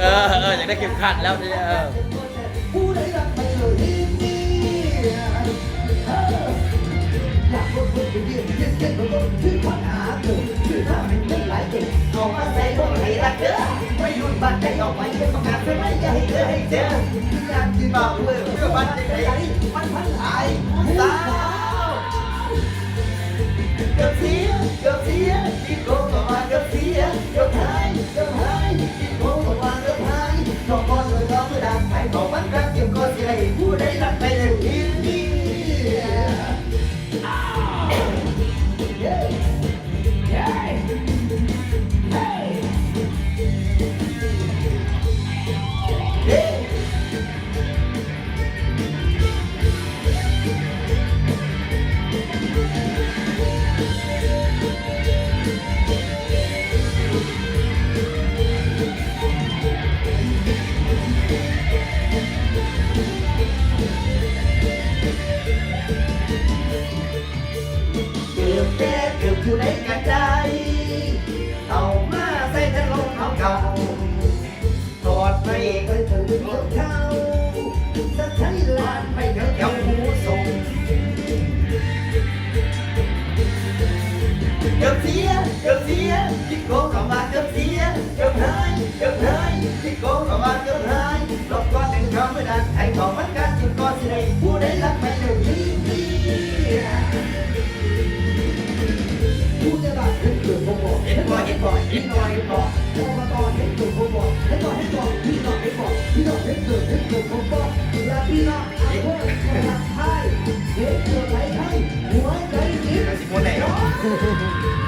เออเอออยากได้เข็มขัดแล้วเนี่ยเออบอกเลยเพื่อมันจะไหนมันมันหลายตา เด็กเกือบผู้ใด ตุ่มบ่เห็ต่วไทยห็นไทยหัวใจจิ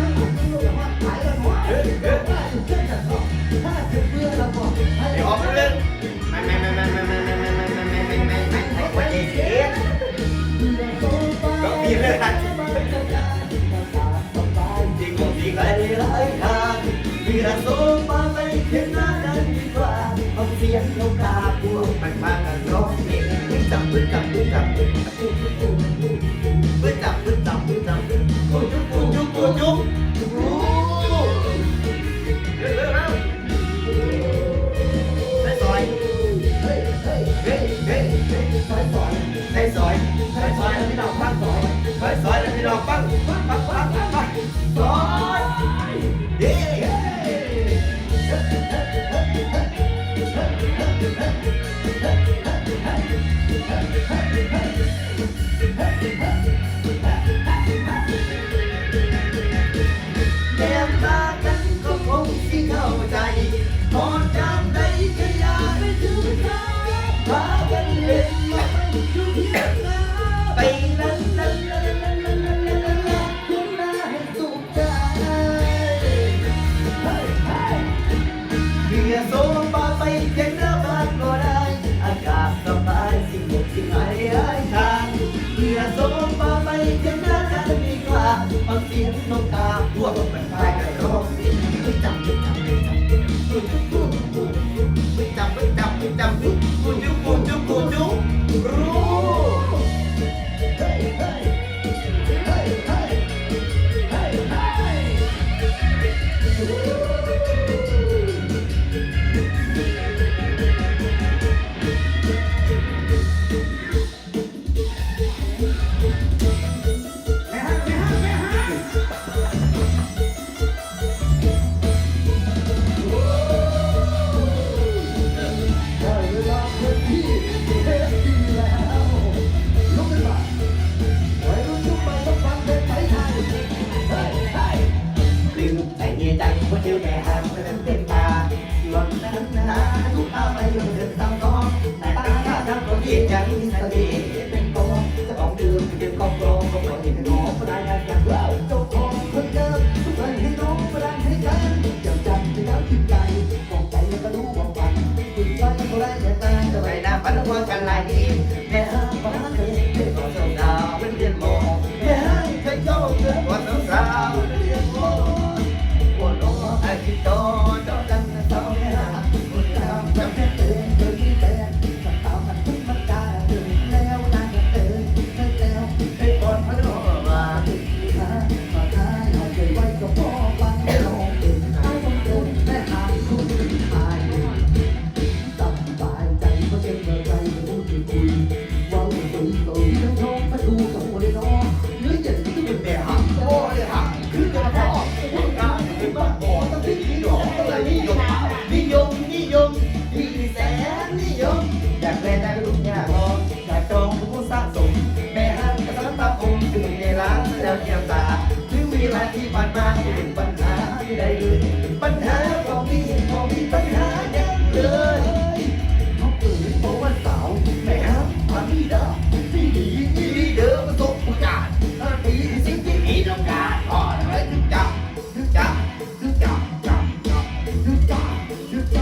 สียงน้ตาพวกมันไากันร้องจัดจับ ใจใจหัวใจแม่หางเดินเต็มาหล่นนั้นนะทุกอาไปอยู่เดินตามน้องแต่ตาข้าทำก็ดีใจสติ ว ดอกเลยนิยม บ